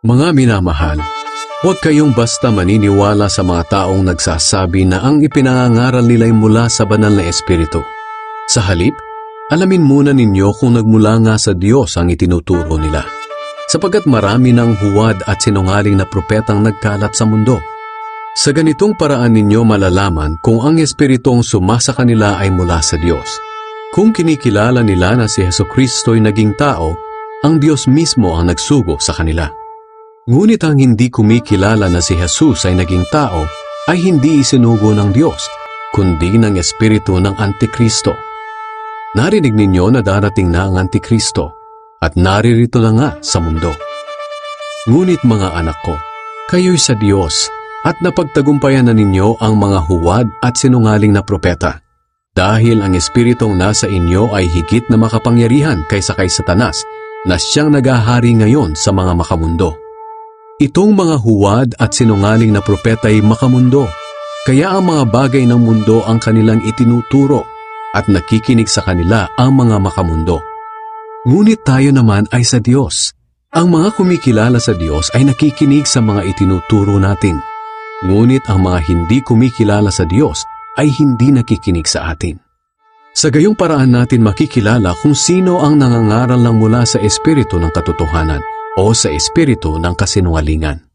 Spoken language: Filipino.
Mga minamahal, huwag kayong basta maniniwala sa mga taong nagsasabi na ang ipinangangaral nila'y mula sa banal na espiritu. Sa halip, alamin muna ninyo kung nagmula nga sa Diyos ang itinuturo nila. Sapagat marami ng huwad at sinungaling na propetang nagkalat sa mundo. Sa ganitong paraan ninyo malalaman kung ang espiritong sumasa kanila ay mula sa Diyos. Kung kinikilala nila na si Heso Kristo'y naging tao, ang Diyos mismo ang nagsugo sa kanila. Ngunit ang hindi kumikilala na si Jesus ay naging tao ay hindi isinugo ng Diyos, kundi ng Espiritu ng Antikristo. Narinig ninyo na darating na ang Antikristo at naririto na nga sa mundo. Ngunit mga anak ko, kayo'y sa Diyos at napagtagumpayan na ninyo ang mga huwad at sinungaling na propeta. Dahil ang Espiritong nasa inyo ay higit na makapangyarihan kaysa kay Satanas na siyang nagahari ngayon sa mga makamundo. Itong mga huwad at sinungaling na propeta ay makamundo, kaya ang mga bagay ng mundo ang kanilang itinuturo at nakikinig sa kanila ang mga makamundo. Ngunit tayo naman ay sa Diyos. Ang mga kumikilala sa Diyos ay nakikinig sa mga itinuturo natin. Ngunit ang mga hindi kumikilala sa Diyos ay hindi nakikinig sa atin. Sa gayong paraan natin makikilala kung sino ang nangangaral ng mula sa Espiritu ng katotohanan o sa Espiritu ng kasinungalingan.